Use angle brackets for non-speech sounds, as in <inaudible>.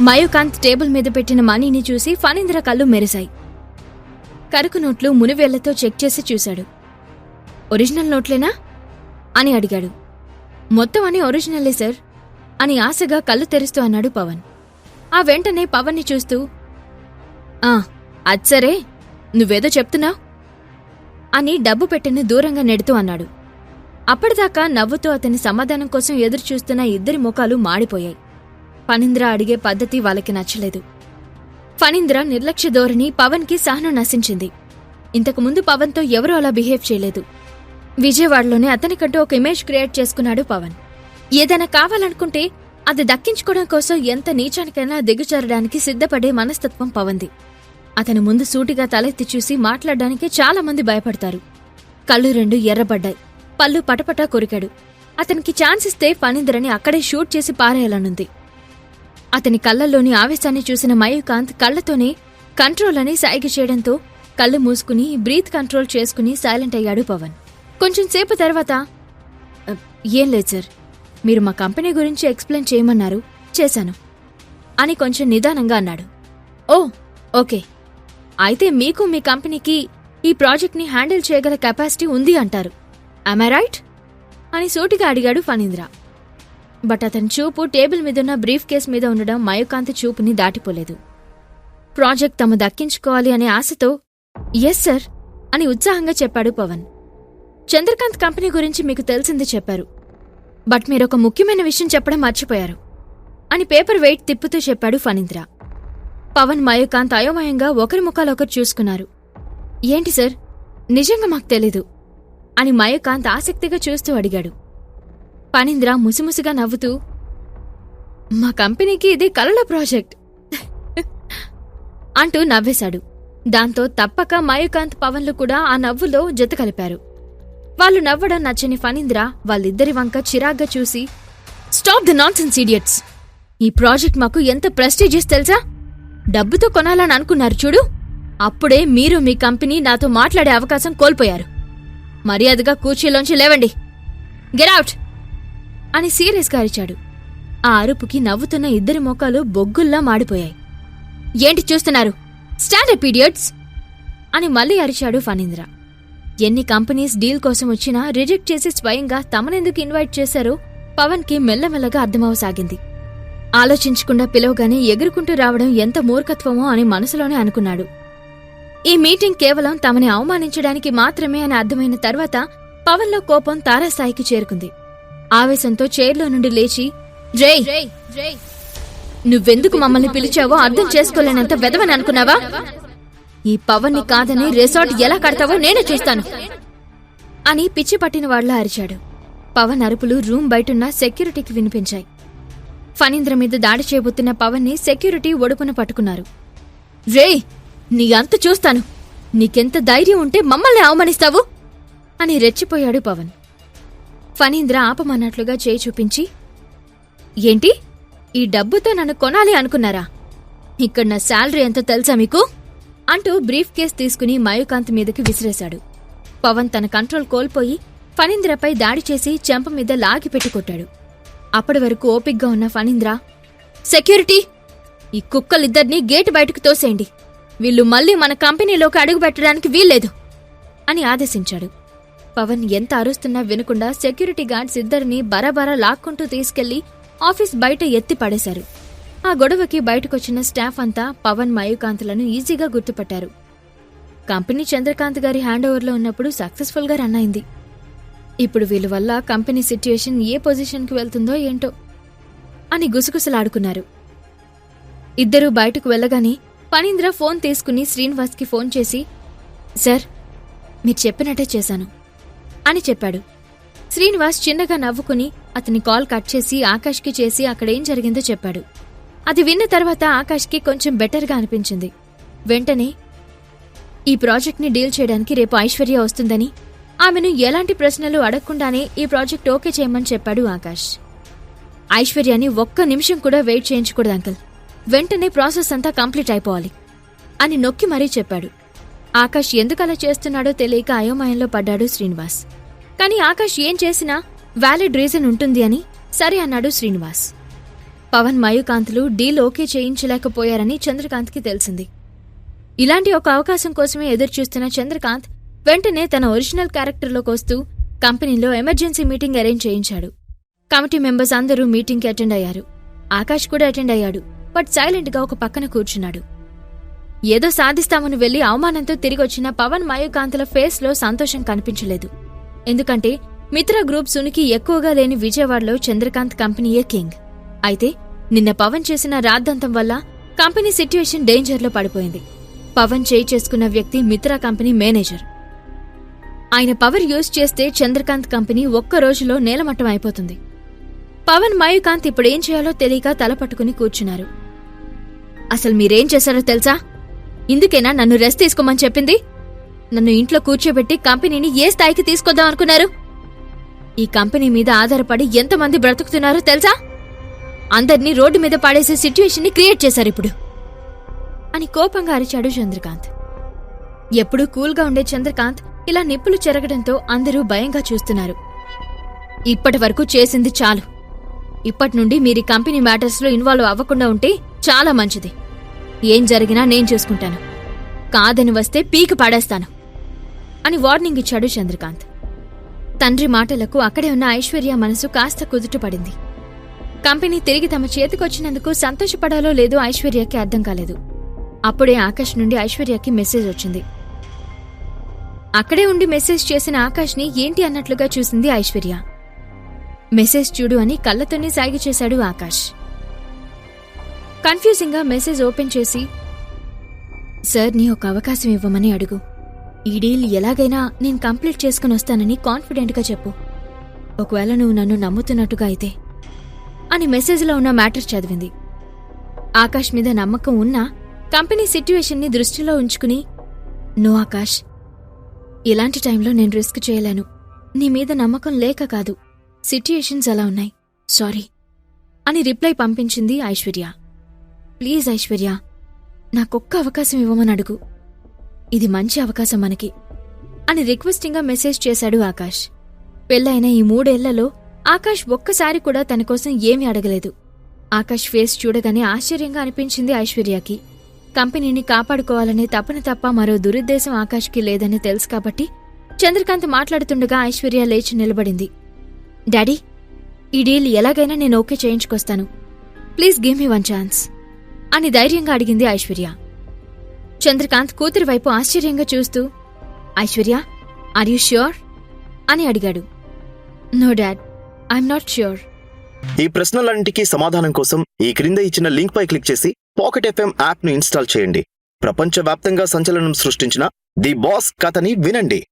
మయూకాంత్ table మీద పెట్టిన మనీని చూసి ఫణీంద్ర కళ్ళు మెరిశాయి. కరుకు నోట్లు మునివేళ్ళతో చెక్ చేసి చూశాడు. ఒరిజినల్ నోట్లేనా? అని అడిగాడు. మొత్తం అని ఒరిజినలే సార్ అని ఆశగా కళ్ళు తెరుస్తూ అన్నాడు పవన్. ఆ వెంటనే పవన్ని చూస్తూ ఆ అచ్చరే నువ్వేదో చెప్తున్నావు? అని డబ్బు పెట్టిన దూరంగా నెడుతూ అన్నాడు. అప్పటిదాకా నవ్వుతూ అతని సమాధానం కోసం ఎదురుచూస్తున్న ఇద్దరి ముఖాలు మాడిపోయాయి. ఫణీంద్ర అడిగే పద్ధతి వాళ్ళకి నచ్చలేదు. ఫణీంద్ర నిర్లక్ష్య ధోరణి పవన్కి సహనం నశించింది. ఇంతకుముందు పవన్తో ఎవరూ అలా బిహేవ్ చేయలేదు. విజయవాడలోనే అతనికంటూ ఒక ఇమేజ్ క్రియేట్ చేసుకున్నాడు పవన్. ఏదైనా కావాలనుకుంటే అది దక్కించుకోవడం కోసం ఎంత నీచానికైనా దిగుచారడానికి సిద్ధపడే మనస్తత్వం పవంది అతను ముందు సూటిగా తలెత్తి చూసి మాట్లాడడానికి చాలామంది భయపడతారు. కళ్ళు రెండు ఎర్రబడ్డాయి. పళ్ళు పటపటా కొరికాడు. అతనికి ఛాన్స్ ఇస్తే ఫణీంద్రని అక్కడే షూట్ చేసి పారేయాలనుంది. అతని కళ్ళల్లోని ఆవేశాన్ని చూసిన మయూకాంత్ కళ్ళతోనే కంట్రోల్ అని సైగ చేయడంతో కళ్ళు మూసుకుని బ్రీత్ కంట్రోల్ చేసుకుని సైలెంట్ అయ్యాడు పవన్. కొంచెం సేపు తర్వాత ఏం లేదు సార్. మీరు మా కంపెనీ గురించి ఎక్స్ప్లెయిన్ చేయమన్నారు. చేశాను. అని కొంచెం నిదానంగా అన్నాడు. Oh okay. అయితే మీకు మీ కంపెనీకి ఈ ప్రాజెక్ట్ని హ్యాండిల్ చేయగల కెపాసిటీ ఉంది అంటారు. ఐ రైట్ అని సూటిగా అడిగాడు ఫణీంద్ర. బట్ అతని చూపు టేబుల్ మీదున్న బ్రీఫ్ కేస్ మీద ఉండడం మయూకాంత్ చూపుని దాటిపోలేదు. ప్రాజెక్ట్ తమ దక్కించుకోవాలి అనే ఆశతో ఎస్ సార్ అని ఉత్సాహంగా చెప్పాడు పవన్. చంద్రకాంత్ కంపెనీ గురించి మీకు తెలిసింది చెప్పారు. బట్ మీరొక ముఖ్యమైన విషయం చెప్పడం మర్చిపోయారు అని పేపర్ వెయిట్ తిప్పుతూ చెప్పాడు ఫణీంద్ర. పవన్ మయూకాంత్ అయోమయంగా ఒకరి ముఖాలొకరు చూసుకున్నారు. ఏంటి సార్ నిజంగా మాకు తెలీదు అని మయూకాంత్ ఆసక్తిగా చూస్తూ అడిగాడు. పనింద్ర ముసిముసిగా నవ్వుతూ. మా కంపెనీకి ఇది కలల ప్రాజెక్ట్. <laughs> అంటూ నవ్వేశాడు. దాంతో తప్పక మయూకాంత్ పవన్లు కూడా ఆ నవ్వులో జత కలిపారు. వాళ్ళు నవ్వడం నచ్చని ఫణీంద్ర వాళ్ళిద్దరి వంక చిరాగ్గా చూసి స్టాప్ ది నాన్సెన్స్ ఇడియట్స్! ఈ ప్రాజెక్ట్ మాకు ఎంత ప్రెస్టీజియస్ తెలుసా? డబ్బుతో కొనాలని అనుకున్నారు చూడు. అప్పుడే మీరు మీ కంపెనీ నాతో మాట్లాడే అవకాశం కోల్పోయారు. మర్యాదగా కూర్చీలోంచి లేవండి. గెట్అవుట్ అని సీరియస్గా అరిచాడు. ఆ అరుపుకి నవ్వుతున్న ఇద్దరి మోకాలు బొగ్గుల్లా మాడిపోయాయి. ఏంటి చూస్తున్నారు? స్టాండర్డ్ పీరియడ్స్ అని మళ్ళీ అరిచాడు ఫణీంద్ర. ఎన్ని కంపెనీస్ డీల్ కోసం వచ్చినా రిజెక్ట్ చేసి స్వయంగా తమనెందుకు ఇన్వైట్ చేశారో పవన్కి మెల్లమెల్లగా అర్థమవసాగింది. ఆలోచించకుండా పిలవగానే ఎగురుకుంటూ రావడం ఎంత మూర్ఖత్వమో అని మనసులోనే అనుకున్నాడు. ఈ మీటింగ్ కేవలం తమని అవమానించడానికి మాత్రమే అని అర్థమైన తర్వాత పవన్లో కోపం తారాస్థాయికి చేరుకుంది. ఆవేశంతో చైర్లో నుండి లేచి జై నువ్వెందుకు మమ్మల్ని పిలిచావో అర్థం చేసుకోలేనంత వెదవని అనుకున్నావా? ఈ పవన్ని కాదని రిసార్ట్ ఎలా కడతావో నేనే చేస్తాను. అని పిచ్చి పట్టిన వాళ్ళ అరిచాడు. పవన్ అరుపులు రూమ్ బయటున్న సెక్యూరిటీకి వినిపించాయి. ఫణీంద్ర మీద దాడి చేయబోతున్న పవన్ని సెక్యూరిటీ ఒడుపున పట్టుకున్నారు. రే నీ అంత చూస్తాను. నీకెంత ధైర్యం ఉంటే మమ్మల్ని అవమానిస్తావు? అని రెచ్చిపోయాడు పవన్. ఫణీంద్ర ఆపమన్నట్లుగా చేయి చూపించి ఏంటి? ఈ డబ్బుతో నన్ను కొనాలి అనుకున్నారా? ఇక్కడ నా శాలరీ ఎంత తెలుసా మీకు? అంటూ బ్రీఫ్ కేస్ తీసుకుని మయూకాంత్ మీదకి విసిరేశాడు. పవన్ తన కంట్రోల్ కోల్పోయి ఫణీంద్రపై దాడి చేసి చెంప మీద లాగి పెట్టుకొట్టాడు అప్పటి వరకు ఓపిగ్గా ఉన్న ఫణీంద్ర సెక్యూరిటీ! ఈ కుక్కలిద్దరినీ గేటు బయటకు తోసేయండి. వీళ్ళు మళ్ళీ మన కంపెనీలోకి అడుగు పెట్టడానికి వీల్లేదు అని ఆదేశించాడు. పవన్ ఎంత అరుస్తున్నా వినకుండా సెక్యూరిటీ గార్డ్స్ ఇద్దరిని బరాబరా లాక్కుంటూ తీసుకెళ్ళి ఆఫీస్ బయట ఎత్తి పడేశారు. ఆ గొడవకి బయటకొచ్చిన స్టాఫ్ అంతా పవన్ మయూకాంత్లను ఈజీగా గుర్తుపట్టారు. కంపెనీ చంద్రకాంత్ గారి హ్యాండ్ ఓవర్లో ఉన్నప్పుడు సక్సెస్ఫుల్గా రన్ అయింది. ఇప్పుడు వీళ్ళ వల్ల కంపెనీ సిట్యుయేషన్ ఏ పొజిషన్కి వెళ్తుందో ఏంటో అని గుసగుసలాడుకున్నారు. ఇద్దరూ బయటకు వెళ్ళగానే పనీంద్ర ఫోన్ తీసుకుని శ్రీనివాస్కి ఫోన్ చేసి సార్ మీరు చెప్పినట్టే చేశాను. అని చెప్పాడు. శ్రీనివాస్ చిన్నగా నవ్వుకుని అతని కాల్ కట్ చేసి ఆకాష్కి చేసి అక్కడేం జరిగిందో చెప్పాడు. అది విన్న తర్వాత ఆకాష్కి కొంచెం బెటర్గా అనిపించింది. వెంటనే ఈ ప్రాజెక్ట్ని డీల్ చేయడానికి రేపు ఐశ్వర్య వస్తుందని ఆమెను ఎలాంటి ప్రశ్నలు అడగకుండానే ఈ ప్రాజెక్ట్ ఓకే చేయమని చెప్పాడు ఆకాష్. ఐశ్వర్యాని ఒక్క నిమిషం కూడా వెయిట్ చేయించకూడదు అంకల్. వెంటనే ప్రాసెస్ అంతా కంప్లీట్ అయిపోవాలి అని నొక్కి మరీ చెప్పాడు. ఆకాష్ ఎందుకలా చేస్తున్నాడో తెలియక అయోమయంలో పడ్డాడు శ్రీనివాస్. కానీ ఆకాష్ ఏం చేసినా వ్యాలిడ్ రీజన్ ఉంటుంది అని సరే అన్నాడు శ్రీనివాస్. పవన్ మయూకాంత్లు డీల్ ఓకే చేయించలేకపోయారని చంద్రకాంత్కి తెలిసింది. ఇలాంటి ఒక అవకాశం కోసమే ఎదురుచూస్తున్న చంద్రకాంత్ వెంటనే తన ఒరిజినల్ క్యారెక్టర్లోకి వస్తూ కంపెనీలో ఎమర్జెన్సీ మీటింగ్ అరేంజ్ చేయించాడు. కమిటీ మెంబర్స్ అందరూ మీటింగ్కి అటెండ్ అయ్యారు. ఆకాష్ కూడా అటెండ్ అయ్యాడు. బట్ సైలెంట్గా ఒక పక్కన కూర్చున్నాడు. ఏదో సాధిస్తామని వెళ్ళి అవమానంతో తిరిగొచ్చిన పవన్ మయూకాంత్ల ఫేస్లో సంతోషం కనిపించలేదు. ఎందుకంటే మిత్ర గ్రూప్ సునికి ఎక్కువగా లేని విజయవాడలో చంద్రకాంత్ కంపెనీయే కింగ్. అయితే నిన్న పవన్ చేసిన రాద్దంతం వల్ల కంపెనీ సిట్యుయేషన్ డేంజర్లో పడిపోయింది. పవన్ చేయి చేసుకున్న వ్యక్తి మిత్ర కంపెనీ మేనేజర్. ఆయన పవర్ యూజ్ చేస్తే చంద్రకాంత్ కంపెనీ ఒక్క రోజులో నేలమట్టం అయిపోతుంది. పవన్ మయూకాంత్ ఇప్పుడేం చేయాలో తెలియక తల పట్టుకుని కూర్చున్నారు. అసలు మీరేం చేశారో తెలుసా? ఇందుకేనా నన్ను రెస్ట్ తీసుకోమని చెప్పింది? నన్ను ఇంట్లో కూర్చోబెట్టి కంపెనీని ఏ స్థాయికి తీసుకొద్దాం అనుకున్నారు? ఈ కంపెనీ మీద ఆధారపడి ఎంతమంది బ్రతుకుతున్నారో తెలుసా? అందర్నీ రోడ్డు మీద పాడేసే సిచ్యువేషన్ని క్రియేట్ చేశారు ఇప్పుడు. అని కోపంగా అరిచాడు చంద్రకాంత్. ఎప్పుడూ కూల్గా ఉండే చంద్రకాంత్ ఇలా నిప్పులు చెరగడంతో అందరూ భయంగా చూస్తున్నారు. ఇప్పటి వరకు చేసింది చాలు. ఇప్పటి నుండి మీరు కంపెనీ మ్యాటర్స్లో ఇన్వాల్వ్ అవ్వకుండా ఉంటే చాలా మంచిది. ఏం జరిగినా నేను చూసుకుంటాను. కాదని వస్తే పీకి పాడేస్తాను. అని వార్నింగ్ ఇచ్చాడు చంద్రకాంత్. తండ్రి మాటలకు అక్కడే ఉన్న ఐశ్వర్య మనసు కాస్త కుదుటపడింది కంపెనీ తిరిగి తమ చేతికొచ్చినందుకు సంతోషపడాలో లేదో ఐశ్వర్యకి అర్థం కాలేదు. అప్పుడే ఆకాష్ నుండి ఐశ్వర్యకి మెసేజ్ వచ్చింది. అక్కడే ఉండి మెసేజ్ చేసిన ఆకాష్ని ఏంటి అన్నట్లుగా చూసింది ఐశ్వర్య. మెసేజ్ చూడు అని కళ్ళతోనే సాగి చేశాడు ఆకాష్. కన్ఫ్యూజింగ్గా మెసేజ్ ఓపెన్ చేసి సార్ నీ ఒక అవకాశం ఇవ్వమని అడుగు. ఈ డీల్ ఎలాగైనా నేను కంప్లీట్ చేసుకుని వస్తానని కాన్ఫిడెంట్గా చెప్పు. ఒకవేళ నువ్వు నన్ను నమ్ముతున్నట్టుగా అయితే అని మెసేజ్లో ఉన్న మ్యాటర్ చదివింది. ఆకాష్ మీద నమ్మకం ఉన్నా కంపెనీ సిట్యుయేషన్ని దృష్టిలో ఉంచుకుని నో ఆకాష్ ఇలాంటి టైంలో నేను రిస్క్ చేయలేను. నీ మీద నమ్మకం లేక కాదు. సిట్యుయేషన్స్ అలా ఉన్నాయి. సారీ అని రిప్లై పంపించింది ఐశ్వర్య. ప్లీజ్ ఐశ్వర్య నాకొక్క అవకాశం ఇవ్వమని అడుగు. ఇది మంచి అవకాశం మనకి అని రిక్వెస్టింగ్గా మెసేజ్ చేశాడు ఆకాష్. పెళ్ళైన ఈ మూడేళ్ళలో ఆకాష్ ఒక్కసారి కూడా తన కోసం ఏమీ అడగలేదు. ఆకాష్ ఫేస్ చూడగానే ఆశ్చర్యంగా అనిపించింది ఐశ్వర్యకి. కంపెనీని కాపాడుకోవాలనే తపన తప్ప మరో దురుద్దేశం ఆకాష్కి లేదని తెలుసు కాబట్టి చంద్రకాంత్ మాట్లాడుతుండగా ఐశ్వర్య లేచి నిలబడింది. డాడీ ఈ డీల్ ఎలాగైనా నేను okay చేయించుకొస్తాను. Please give me one chance. అని ధైర్యంగా అడిగింది ఐశ్వర్య. చంద్రకాంత్ కూతురి వైపు ఆశ్చర్యంగా చూస్తూ ఐశ్వర్య ఆర్ యూ ష్యూర్ అని అడిగాడు. No dad I'm not sure ఈ ప్రశ్నలన్నింటికీ సమాధానం కోసం ఈ క్రింద ఇచ్చిన లింక్ పై క్లిక్ చేసి పాకెట్ ఎఫ్ఎం యాప్ను ఇన్స్టాల్ చేయండి. ప్రపంచవ్యాప్తంగా సంచలనం సృష్టించిన ది బాస్ కథని వినండి.